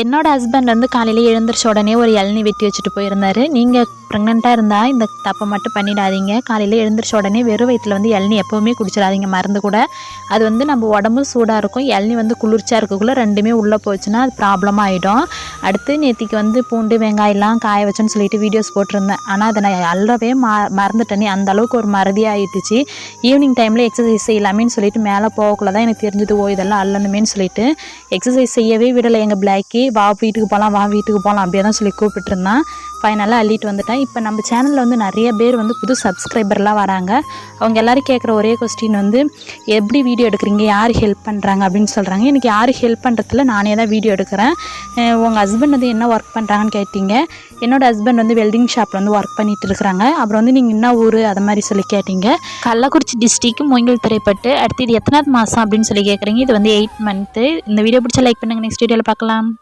என்னோட ஹஸ்பண்ட் வந்து காலையில் எழுந்திரிச்ச உடனே ஒரு இளநி வெட்டி வச்சுட்டு போயிருந்தாரு. நீங்கள் ப்ரெக்னெண்ட்டாக இருந்தால் இந்த தப்பை மட்டும் பண்ணிடாதீங்க. காலையில் எழுந்திரிச்ச உடனே வெறும் வயிற்றில் வந்து இளநி எப்போவுமே குடிச்சிடாதீங்க மருந்து கூட. அது வந்து நம்ம உடம்பும் சூடாக இருக்கும். இளநி வந்து குளிர்ச்சியாக இருக்கக்குள்ளே ரெண்டுமே உள்ளே போச்சுன்னா அது ப்ராப்ளம் ஆகிடும் அடுத்து நேத்திக்கு வந்து பூண்டு வெங்காயம்லாம் காய வச்சேன்னு சொல்லிட்டு வீடியோஸ் போட்டிருந்தேன். ஆனால் அதை நான் அள்ளவே மா மறந்துட்டேனே. அந்த அளவுக்கு ஒரு மறதி ஆயிடுச்சு. ஈவினிங் டைமில் எக்ஸசைஸ் செய்யலாமேன்னு சொல்லிட்டு மேலே போகக்குள்ள தான் எனக்கு தெரிஞ்சது ஓ இதெல்லாம் அள்ளணுமேன்னு சொல்லிட்டு எக்ஸசைஸ் செய்யவே விடலை. எங்கள் பிளாக்கி வா வீட்டுக்கு போகலாம் வா வீட்டுக்கு போகலாம் அப்படியே தான் சொல்லி கூப்பிட்டுருந்தான். ஃபைனலாக அள்ளிட்டு வந்துட்டேன். இப்போ நம்ம சேனலில் வந்து நிறைய பேர் வந்து புது சப்ஸ்கிரைபர்லாம் வராங்க. அவங்க எல்லாரும் கேட்குற ஒரே கொஸ்டின் வந்து எப்படி வீடியோ எடுக்கிறீங்க? யார் ஹெல்ப் பண்ணுறாங்க அப்படின்னு சொல்கிறாங்க எனக்கு யார் ஹெல்ப் பண்ணுறதுல நானே தான் வீடியோ எடுக்கிறேன். உங்கள் ஹஸ்பண்ட் வந்து என்ன ஒர்க் பண்ணுறாங்கன்னு கேட்டிங்க. என்னோட ஹஸ்பண்ட் வந்து வெல்டிங் ஷாப்பில் வந்து ஒர்க் பண்ணிட்டு இருக்கிறாங்க. அப்புறம் வந்து நீங்கள் என்ன ஊர்? அது மாதிரி சொல்லி கேட்டிங்க. கள்ளக்குறிச்சி டிஸ்ட்ரிக் மூங்கில் திரைப்பட்டு. அடுத்து இது எத்தனாவது மாதம் அப்படின்னு சொல்லி கேட்குறீங்க. இது வந்து எயிட் மந்த்து இந்த வீடியோ பிடிச்சா லைக் பண்ணுங்கள் நெக்ஸ்ட் வீடியோவில் பார்க்கலாம்.